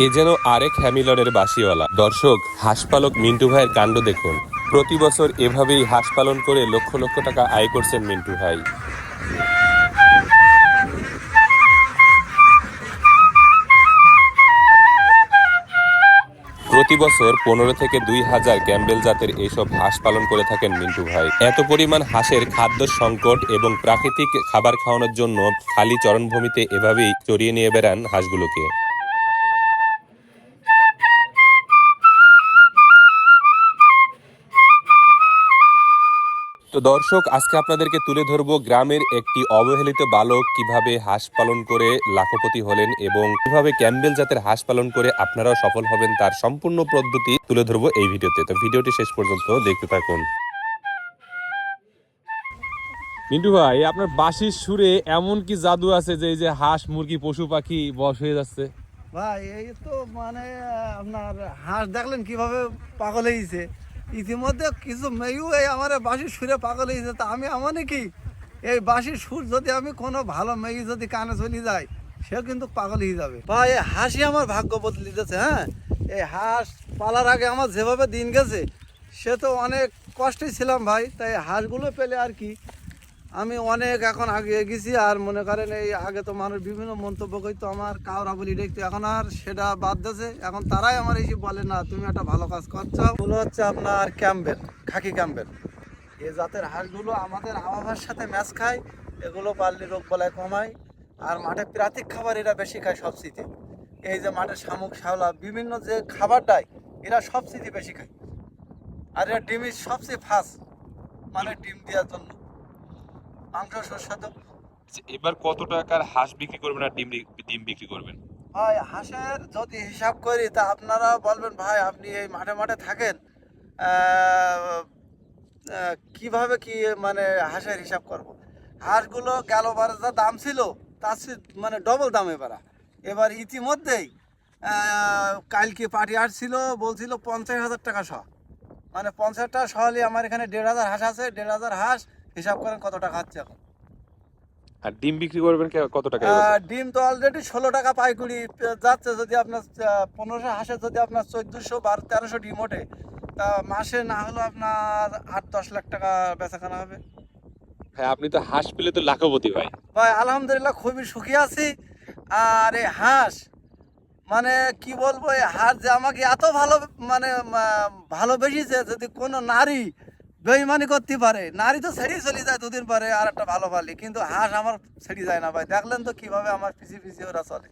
এ যেন আরেক হ্যামিলনের বাসিওয়ালা দর্শক, হাঁসপালক মিন্টু ভাইয়ের কাণ্ড দেখুন। প্রতি বছর এভাবেই হাঁস পালন করে লক্ষ লক্ষ টাকা আয় করছেন মিন্টু ভাই। প্রতি বছর পনেরো থেকে দুই হাজার ক্যাম্বেল জাতের এইসব হাঁস পালন করে থাকেন মিন্টু ভাই। এত পরিমাণ হাঁসের খাদ্য সংকট এবং প্রাকৃতিক খাবার খাওয়ানোর জন্য খালি চরণভূমিতে এভাবেই চড়িয়ে নিয়ে বেড়ান হাঁসগুলোকে। তো দর্শক আজকে আপনাদেরকে তুলে ধরবো গ্রামের একটি অবহেলিত বালক কীভাবে হাঁস পালন করে লাখপতি হলেন এবং কীভাবে ক্যাম্বেল জাতের হাঁস পালন করে আপনারাও সফল হবেন তার সম্পূর্ণ পদ্ধতি তুলে ধরবো এই ভিডিওতে। তো ভিডিওটি শেষ পর্যন্ত দেখতে থাকুন। মিন্টু ভাই আপনার বাঁশির সুরে এমন কি জাদু আছে যে এই যে হাঁস মুরগি পশু পাখি বশ হয়ে যাচ্ছে? ভাই এই তো মানে আপনার হাঁস দেখলেন কীভাবে পাগল হয়েছে ইতিমধ্যে কিছু মেয়েও এই আমার বাসি সুরে পাগল হয়েছে। তা আমি এমন কি? এই বাঁশির সুর যদি আমি কোনো ভালো মেয়ে যদি কানে চলে যাই সে কিন্তু পাগল হয়ে যাবে। বা এই হাসি আমার ভাগ্য বদলে দিতেছে হ্যাঁ? এই হাঁস পালার আগে আমার যেভাবে দিন গেছে, সে তো অনেক কষ্টে ছিলাম ভাই। তাই হাঁসগুলো পেলে আর কি আমি অনেক এখন আগে গেছি আর মনে করেন এই আগে তো মানুষ বিভিন্ন মন্তব্য করতো, আমার কাউরা বলি দেখতো, এখন আর সেটা বাদ দিয়েছে। এখন তারাই আমার এসে বলে, না, তুমি একটা ভালো কাজ করছ। এগুলো হচ্ছে আপনার ক্যাম্বেল খাকি ক্যাম্বেল এ জাতের হাঁসগুলো আমাদের আবহাওয়ার সাথে ম্যাচ খায়, এগুলো পারলে রোগ বলায় কমায়, আর মাঠে প্রাতিক খাবার এরা বেশি খায় সবচেয়ে এই যে মাঠে শামুক শাওলা বিভিন্ন যে খাবারটাই, এরা সবচেয়ে বেশি খায়। আর এরা ডিমের সবচেয়ে ফাস্ট মানে ডিম দেওয়ার জন্য। মাংস সুস্বাদু এবার কত টাকার হাঁস বিক্রি করবেন আর ডিম ডিম বিক্রি করবেন? ভাই হাঁসের যদি হিসাব করি তা আপনারা বলবেন ভাই আপনি এই মাঠে মাঠে থাকেন কীভাবে কি মানে হাঁসের হিসাব করব। হাঁসগুলো গেল বারে যা দাম ছিল তার চেয়ে মানে ডবল দাম এবার। এবার ইতিমধ্যেই কালকে পার্টি আসছিল বলছিল পঞ্চাশ হাজার টাকা সহ মানে পঞ্চাশ টাকা সহলে আমার এখানে দেড় হাজার হাঁস আছে দেড় হাজার হাঁস হিসাব করেন কত টাকা হচ্ছে এখন। আর ডিম বিক্রি করবেন কত টাকা ডিম তো অলরেডি ষোলো টাকা পাইকুড়ি যাচ্ছে যদি আপনার পনেরোশো হাঁসে যদি আপনার চোদ্দোশো বারো তেরোশো ডিম ওঠে তা মাসে না হলেও আপনার আট দশ লাখ টাকা বেচাকেনা হবে। হ্যাঁ আপনি তো হাঁস পেলে তো লাখপতি ভাই। ভাই আলহামদুলিল্লাহ খুবই সুখী আছি। আর এই হাঁস মানে কি বলব এই হাঁস যে আমাকে এত ভালো মানে ভালোবেসেছে যদি কোনো নারী বেইমানি করতে পারে। নারী তো ছেড়ে চলে যায় দুদিন পরে আর একটা ভালো পালি, কিন্তু হাঁস আমার ছেড়ে যায় না ভাই। দেখলেন তো কীভাবে আমার পিছিয়ে পিছিয়ে ওরা চলে।